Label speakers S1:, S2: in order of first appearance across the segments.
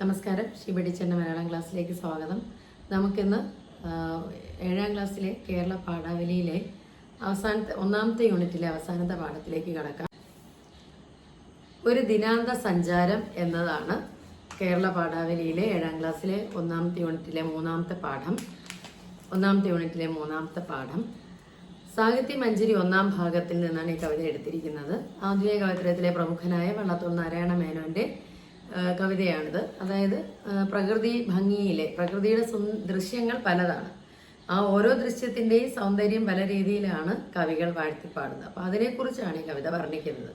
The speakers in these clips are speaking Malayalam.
S1: നമസ്കാരം. ശിവടിച്ചന്റെ മലയാളം ക്ലാസ്സിലേക്ക് സ്വാഗതം. നമുക്കിന്ന് ഏഴാം ക്ലാസ്സിലെ കേരള പാഠാവലിയിലെ അവസാനത്തെ ഒന്നാമത്തെ യൂണിറ്റിലെ അവസാനത്തെ പാഠത്തിലേക്ക് കടക്കാം. ഒരു ദിനാന്ത സഞ്ചാരം എന്നതാണ് കേരള പാഠാവലിയിലെ ഏഴാം ക്ലാസ്സിലെ ഒന്നാമത്തെ യൂണിറ്റിലെ മൂന്നാമത്തെ പാഠം. ഒന്നാമത്തെ യൂണിറ്റിലെ മൂന്നാമത്തെ പാഠം. സാഹിത്യ മഞ്ജരി ഒന്നാം ഭാഗത്തിൽ നിന്നാണ് ഈ കവിത എടുത്തിരിക്കുന്നത്. ആധുനിക കവിത്രയത്തിലെ പ്രമുഖനായ വള്ളത്തോൾ നാരായണ മേനോന്റെ കവിതയാണിത്. അതായത് പ്രകൃതി ഭംഗിയിലെ പ്രകൃതിയുടെ ദൃശ്യങ്ങൾ പലതാണ്. ആ ഓരോ ദൃശ്യത്തിന്റെയും സൗന്ദര്യം പല രീതിയിലാണ് കവികൾ വാഴ്ത്തിപ്പാടുന്നത്. അപ്പോൾ അതിനെക്കുറിച്ചാണ് ഈ കവിത വർണിക്കുന്നത്.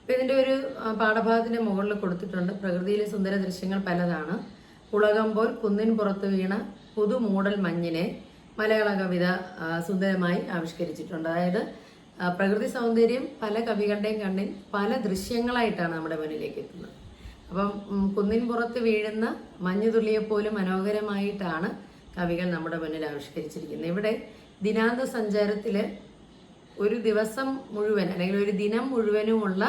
S1: അപ്പോൾ ഇതിന്റെ ഒരു പാഠഭാഗത്തിന്റെ മുകളിൽ കൊടുത്തിട്ടുണ്ട് പ്രകൃതിയിലെ സുന്ദര ദൃശ്യങ്ങൾ പലതാണ്. ഉളകമ്പോൾ കുന്നിൻ പുറത്ത് വീണ പുതുമൂടൽ മഞ്ഞിനെ മലയാള കവിത സുന്ദരമായി ആവിഷ്കരിച്ചിട്ടുണ്ട്. അതായത് പ്രകൃതി സൗന്ദര്യം പല കവികളുടെയും കണ്ണിൽ പല ദൃശ്യങ്ങളായിട്ടാണ് നമ്മുടെ മുന്നിലേക്ക് എത്തുന്നത്. അപ്പം കുന്നിൻ പുറത്ത് വീഴുന്ന മഞ്ഞുതുള്ളിയെ പോലും മനോഹരമായിട്ടാണ് കവികൾ നമ്മുടെ മുന്നിൽ ആവിഷ്കരിച്ചിരിക്കുന്നത്. ഇവിടെ ദിനാന്ത സഞ്ചാരത്തിൽ ഒരു ദിവസം മുഴുവൻ അല്ലെങ്കിൽ ഒരു ദിനം മുഴുവനുമുള്ള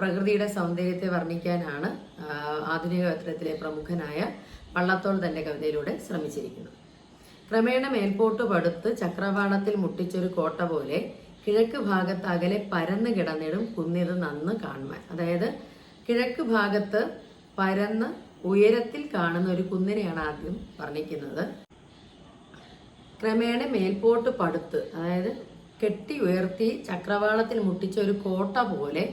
S1: പ്രകൃതിയുടെ സൗന്ദര്യത്തെ വർണിക്കാനാണ് ആധുനിക കവിത്രത്തിലെ പ്രമുഖനായ വള്ളത്തോൾ തന്റെ കവിതയിലൂടെ ശ്രമിച്ചിരിക്കുന്നത്. ക്രമേണ മേൽപോട്ട് പടുത്ത് ചക്രവാളത്തിൽ മുട്ടിച്ചൊരു കോട്ട പോലെ കിഴക്ക് ഭാഗത്ത് അകലെ പരന്ന് കിടന്നിടും കുന്നിത് നന്ന് കാണുവാൻ. അതായത് കിഴക്ക് ഭാഗത്ത് പരന്ന് ഉയരത്തിൽ കാണുന്ന ഒരു കുന്നിനെയാണ് ആദ്യം വർണിക്കുന്നത്. ക്രമേണ മേൽപോട്ട് പടുത്ത് അതായത് കെട്ടി ഉയർത്തി ചക്രവാളത്തിൽ മുട്ടിച്ച ഒരു കോട്ട പോലെ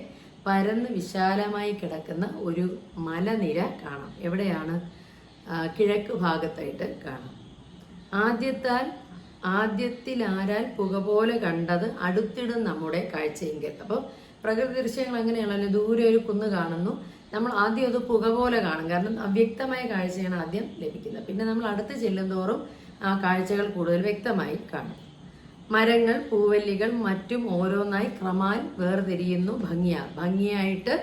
S1: പരന്ന് വിശാലമായി കിടക്കുന്ന ഒരു മലനിര കാണാം. എവിടെയാണ്? കിഴക്ക് ഭാഗത്തായിട്ട് കാണാം. ആദ്യത്താൽ ആദ്യത്തിലാരാൽ പുക പോലെ കണ്ടത് അടുത്തിടും നമ്മുടെ കാഴ്ചയെങ്കിൽ. അപ്പോൾ പ്രകൃതി ദൃശ്യങ്ങൾ അങ്ങനെയാണല്ലോ ദൂരെ ഒരു കുന്ന് കാണുന്നു. നമ്മൾ ആദ്യം അത് പുക പോലെ കാണും. കാരണം അവ്യക്തമായ കാഴ്ചയാണ് ആദ്യം ലഭിക്കുന്നത്. പിന്നെ നമ്മൾ അടുത്ത് ചെല്ലുന്തോറും ആ കാഴ്ചകൾ കൂടുതൽ വ്യക്തമായി കാണും. മരങ്ങൾ പൂവല്ലികൾ മറ്റും ഓരോന്നായി ക്രമാൻ വേർതിരിയുന്നു. ഭംഗിയ ഭംഗിയായിട്ട്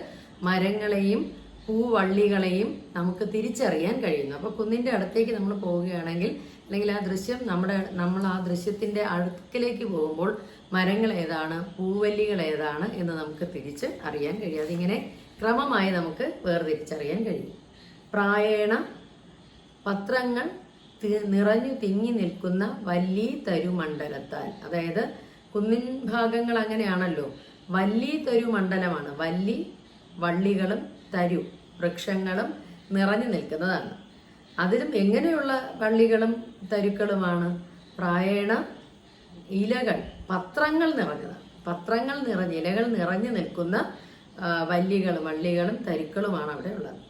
S1: മരങ്ങളെയും പൂവള്ളികളെയും നമുക്ക് തിരിച്ചറിയാൻ കഴിയുന്നു. അപ്പോൾ കുന്നിന്റെ അടുത്തേക്ക് നമ്മൾ പോവുകയാണെങ്കിൽ അല്ലെങ്കിൽ ആ ദൃശ്യം നമ്മുടെ നമ്മൾ ആ ദൃശ്യത്തിന്റെ അടുക്കിലേക്ക് പോകുമ്പോൾ മരങ്ങൾ ഏതാണ് പൂവല്ലികൾ ഏതാണ് എന്ന് നമുക്ക് തിരിച്ച് അറിയാൻ കഴിയും. അതിങ്ങനെ ക്രമമായി നമുക്ക് വേർതിരിച്ചറിയാൻ കഴിയും. പ്രായേണ പത്രങ്ങൾ നിറഞ്ഞു തിങ്ങി നിൽക്കുന്ന വല്ലി തരുമണ്ഡലത്താൽ അതായത് കുന്നിൻ ഭാഗങ്ങൾ അങ്ങനെയാണല്ലോ. വല്ലി തരുമണ്ഡലമാണ് വല്ലി വള്ളികളും തരു. വൃക്ഷങ്ങളും നിറഞ്ഞു നിൽക്കുന്നതാണ്. അതിലും എങ്ങനെയുള്ള വള്ളികളും തരുക്കളുമാണ്? പ്രായേണ ഇലകൾ പത്രങ്ങൾ നിറഞ്ഞത് പത്രങ്ങൾ നിറഞ്ഞ് ഇലകൾ നിറഞ്ഞു നിൽക്കുന്ന വല്ലികളും വള്ളികളും തരുക്കളുമാണ് അവിടെ ഉള്ളത്.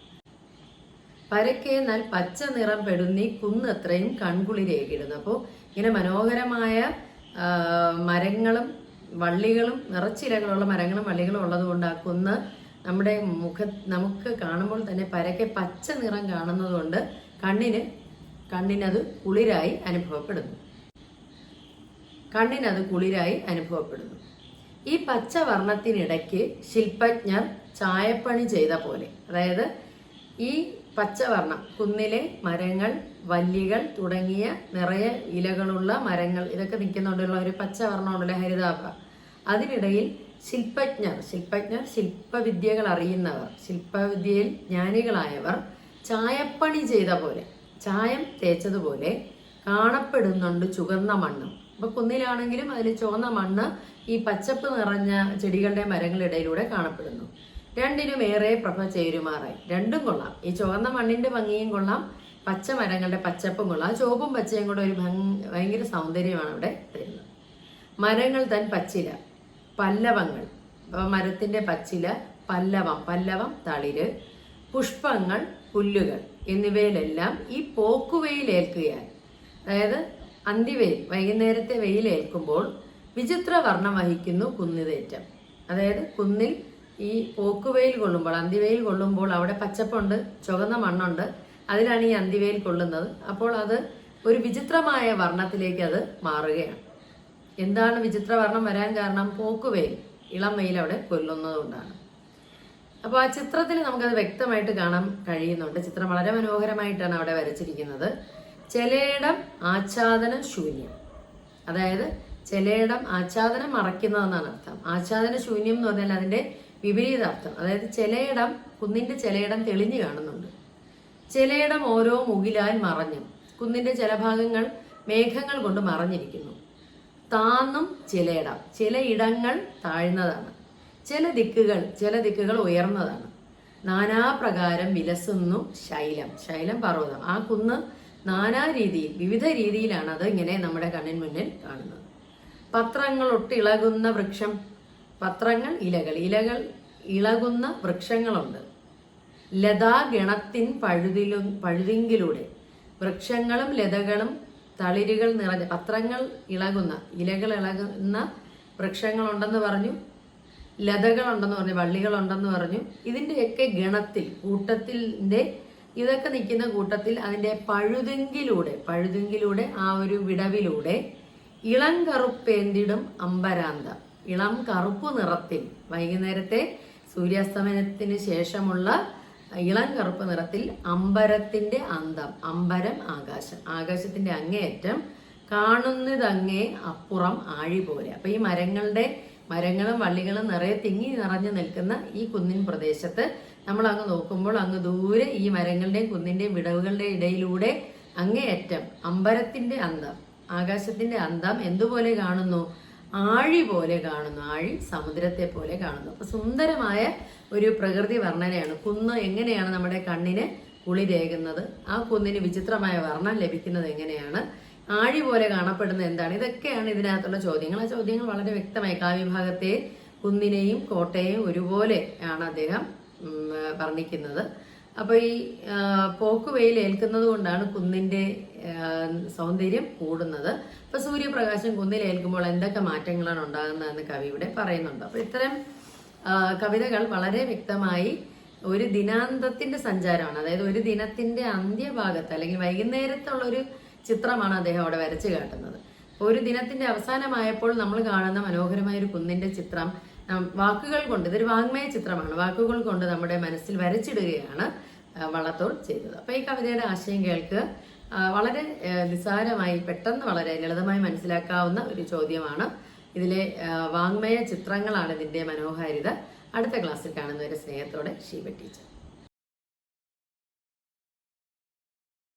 S1: പരക്കെ എന്നാൽ പച്ച നിറം പെടുന്നി കുന്ന് അത്രയും കൺകുളിരേകിടുന്നു അപ്പോൾ ഇങ്ങനെ മനോഹരമായ മരങ്ങളും വള്ളികളും നിറച്ചിലകളുള്ള മരങ്ങളും വള്ളികളും ഉള്ളത് കൊണ്ട് ആ കുന്ന് നമ്മുടെ മുഖ നമുക്ക് കാണുമ്പോൾ തന്നെ പരക്കെ പച്ച നിറം കാണുന്നതുകൊണ്ട് കണ്ണിന് കണ്ണിനത് കുളിരായി അനുഭവപ്പെടുന്നു. കണ്ണിനത് കുളിരായി അനുഭവപ്പെടുന്നു. ഈ പച്ച വർണത്തിനിടയ്ക്ക് ശില്പജ്ഞർ ചായപ്പണി ചെയ്ത പോലെ അതായത് ഈ പച്ചവർണം കുന്നിലെ മരങ്ങൾ വല്ലികൾ തുടങ്ങിയ നിറയെ ഇലകളുള്ള മരങ്ങൾ ഇതൊക്കെ നിൽക്കുന്നുണ്ടല്ലോ ഒരു പച്ചവർണമുണ്ടല്ലോ ഹരിതാഭ. അതിനിടയിൽ ശില്പജ്ഞർ ശില്പജ്ഞർ ശില്പവിദ്യകൾ അറിയുന്നവർ ശില്പവിദ്യയിൽ ജ്ഞാനികളായവർ ചായപ്പണി ചെയ്ത പോലെ ചായം തേച്ചതുപോലെ കാണപ്പെടുന്നുണ്ട് ചുവന്ന മണ്ണ്. അപ്പൊ കുന്നിലാണെങ്കിലും അതിൽ ചുവന്ന മണ്ണ് ഈ പച്ചപ്പ് നിറഞ്ഞ ചെടികളുടെ മരങ്ങളിടയിലൂടെ കാണപ്പെടുന്നു. രണ്ടിനും ഏറെ പ്രഭ ചേരുമാറായി. രണ്ടും കൊള്ളാം. ഈ ചുവന്ന മണ്ണിന്റെ ഭംഗിയും കൊള്ളാം. പച്ച മരങ്ങളുടെ പച്ചപ്പും കൊള്ളാം. ചുവപ്പും പച്ചയും കൂടെ ഒരു ഭംഗി ഭയങ്കര സൗന്ദര്യമാണ് അവിടെ തരുന്നത്. മരങ്ങൾ തൻ പച്ചില. പല്ലവങ്ങൾ. മരത്തിന്റെ പച്ചില പല്ലവം പല്ലവം തളിര് പുഷ്പങ്ങൾ പുല്ലുകൾ എന്നിവയിലെല്ലാം ഈ പോക്കുവെയിലേൽക്കുകയാൽ അതായത് അന്തിവെയിൽ വൈകുന്നേരത്തെ വെയിലേൽക്കുമ്പോൾ വിചിത്ര വർണം വഹിക്കുന്നു കുന്നിതേറ്റം. അതായത് കുന്നിൽ ഈ പോക്കുവെയിൽ കൊള്ളുമ്പോൾ അന്തിവെയിൽ കൊള്ളുമ്പോൾ അവിടെ പച്ചപ്പുണ്ട് ചുവന്ന മണ്ണുണ്ട് അതിലാണ് ഈ അന്തിവെയിൽ കൊള്ളുന്നത്. അപ്പോൾ അത് ഒരു വിചിത്രമായ വർണത്തിലേക്ക് അത് മാറുകയാണ്. എന്താണ് വിചിത്ര വർണം വരാൻ കാരണം? പോക്കുവെയിൽ. ഇളം വെയിൽ അവിടെ കൊല്ലുന്നതുകൊണ്ടാണ്. അപ്പോൾ ആ ചിത്രത്തിൽ നമുക്കത് വ്യക്തമായിട്ട് കാണാൻ കഴിയുന്നുണ്ട്. ചിത്രം വളരെ മനോഹരമായിട്ടാണ് അവിടെ വരച്ചിരിക്കുന്നത്. ചിലയിടം ആച്ഛാദനം ശൂന്യം. അതായത് ചിലയിടം ആച്ഛാദനം മറയ്ക്കുന്നതെന്നാണ് അർത്ഥം. ആച്ഛാദന ശൂന്യം എന്ന് പറഞ്ഞാൽ അതിന്റെ വിപരീതാർത്ഥം. അതായത് ചിലയിടം കുന്നിന്റെ ചിലയിടം തെളിഞ്ഞു കാണുന്നുണ്ട്. ചിലയിടം ഓരോ മുകിലാൻ മറഞ്ഞു. കുന്നിന്റെ ചില ഭാഗങ്ങൾ മേഘങ്ങൾ കൊണ്ട് മറഞ്ഞിരിക്കുന്നു. താന്നും ചിലയിടം. ചിലയിടങ്ങൾ താഴ്ന്നതാണ്. ചില ദിക്കുകൾ ചില ദിക്കുകൾ ഉയർന്നതാണ്. നാനാപ്രകാരം വിലസുന്നു ശൈലം. ശൈലം പർവതം. ആ കുന്ന് നാനാ രീതിയിൽ വിവിധ രീതിയിലാണ് അത് ഇങ്ങനെ നമ്മുടെ കണ്ണിന് മുന്നിൽ കാണുന്നത്. പത്രങ്ങൾ ഒട്ടിളകുന്ന വൃക്ഷം. പത്രങ്ങൾ ഇലകൾ. ഇലകൾ ഇളകുന്ന വൃക്ഷങ്ങളുണ്ട്. ലതാഗണത്തിൻ പഴുതിലും പഴുതിങ്കിലൂടെ. വൃക്ഷങ്ങളും ലതകളും തളിരുകൾ നിറഞ്ഞ പത്രങ്ങൾ ഇളകുന്ന ഇലകൾ ഇളകുന്ന വൃക്ഷങ്ങളുണ്ടെന്ന് പറഞ്ഞു ലതകളുണ്ടെന്ന് പറഞ്ഞു വള്ളികളുണ്ടെന്ന് പറഞ്ഞു. ഇതിന്റെയൊക്കെ ഗണത്തിൽ കൂട്ടത്തിന്റെ ഇതൊക്കെ നിൽക്കുന്ന കൂട്ടത്തിൽ അതിന്റെ പഴുതെങ്കിലൂടെ പഴുതെങ്കിലൂടെ ആ ഒരു വിടവിലൂടെ ഇളം കറുപ്പേന്തിടും അമ്പരാന്ത. ഇളം കറുപ്പ് നിറത്തിൽ വൈകുന്നേരത്തെ സൂര്യാസ്തമനത്തിന് ശേഷമുള്ള ഇളം കറുപ്പ് നിറത്തിൽ അമ്പരത്തിന്റെ അന്തം അമ്പരം ആകാശം. ആകാശത്തിന്റെ അങ്ങേയറ്റം കാണുന്നതങ്ങേ അപ്പുറം ആഴി പോലെ അപ്പൊ ഈ മരങ്ങളുടെ മരങ്ങളും വള്ളികളും നിറയെ തിങ്ങി നിറഞ്ഞു നിൽക്കുന്ന ഈ കുന്നിൻ പ്രദേശത്ത് നമ്മൾ അങ്ങ് നോക്കുമ്പോൾ അങ്ങ് ദൂരെ ഈ മരങ്ങളുടെയും കുന്നിന്റെയും വിടവുകളുടെ ഇടയിലൂടെ അങ്ങേയറ്റം അമ്പരത്തിന്റെ അന്തം ആകാശത്തിന്റെ അന്തം എന്തുപോലെ കാണുന്നു? ആഴി പോലെ കാണുന്നു ആഴി സമുദ്രത്തെ പോലെ കാണുന്നു. അപ്പൊ സുന്ദരമായ ഒരു പ്രകൃതി വർണനയാണ്. കുന്ന് എങ്ങനെയാണ് നമ്മുടെ കണ്ണിന് കുളിരേകുന്നത് ആ കുന്നിന് വിചിത്രമായ വർണം ലഭിക്കുന്നത് എങ്ങനെയാണ്? ആഴി പോലെ കാണപ്പെടുന്ന എന്താണ്? ഇതൊക്കെയാണ് ഇതിനകത്തുള്ള ചോദ്യങ്ങൾ. ആ ചോദ്യങ്ങൾ വളരെ വ്യക്തമായി കാവ്യഭാഗത്തെ കുന്നിനെയും കോട്ടയെയും ഒരുപോലെ ആണ് അദ്ദേഹം വർണിക്കുന്നത്. അപ്പൊ ഈ പോക്ക് വെയിൽ ഏൽക്കുന്നത് കൊണ്ടാണ് കുന്നിന്റെ സൗന്ദര്യം കൂടുന്നത്. അപ്പൊ സൂര്യപ്രകാശം കുന്നിൽ ഏൽക്കുമ്പോൾ എന്തൊക്കെ മാറ്റങ്ങളാണ് ഉണ്ടാകുന്നതെന്ന് കവി ഇവിടെ പറയുന്നുണ്ട്. അപ്പൊ ഇത്തരം കവിതകൾ വളരെ വ്യക്തമായി ഒരു ദിനാന്തത്തിന്റെ സഞ്ചാരമാണ്. അതായത് ഒരു ദിനത്തിന്റെ അന്ത്യഭാഗത്ത് അല്ലെങ്കിൽ വൈകുന്നേരത്തുള്ള ഒരു ചിത്രമാണ് അദ്ദേഹം അവിടെ വരച്ചു കാട്ടുന്നത്. ഒരു ദിനത്തിന്റെ അവസാനമായപ്പോൾ നമ്മൾ കാണുന്ന മനോഹരമായ ഒരു കുന്നിന്റെ ചിത്രം വാക്കുകൾ കൊണ്ട് ഇതൊരു വാങ്മയ ചിത്രമാണ്. വാക്കുകൾ കൊണ്ട് നമ്മുടെ മനസ്സിൽ വരച്ചിടുകയാണ്. വള്ളത്തോൾ ചെയ്തത്. അപ്പൊ ഈ കവിതയുടെ ആശയം കേൾക്ക്. വളരെ നിസ്സാരമായി പെട്ടെന്ന് വളരെ ലളിതമായി മനസ്സിലാക്കാവുന്ന ഒരു ചോദ്യമാണ്. ഇതിലെ വാങ്മയ ചിത്രങ്ങളാണ് ഇതിന്റെ മനോഹാരിത. അടുത്ത ക്ലാസ്സിൽ കാണുന്ന കാണുന്നവരെ സ്നേഹത്തോടെ ഷീബ ടീച്ചർ.